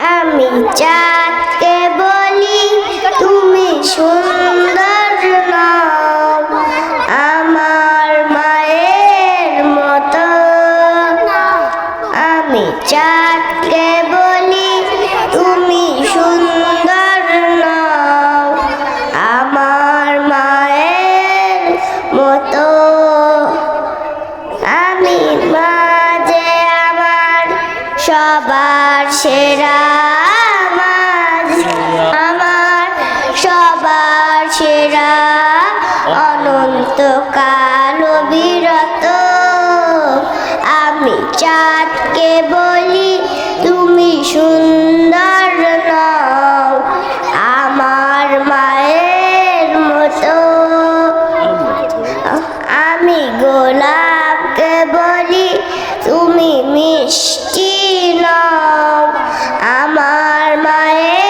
আমি চাঁদকে বলি, তুমি সুন্দর নও। আমার মায়ের মতো আমি চাঁদকে বলি, তুমি সুন্দর নও। আমার মায়ের মতো সবার সেরা আমার আমার সবার সেরা অনন্তকাল বিরত। আমি চাঁদকে বলি, তুমি সুন্দর নও, আমার মায়ের মতো। আমি গোলা মিষ্টি নাম আমার মায়ের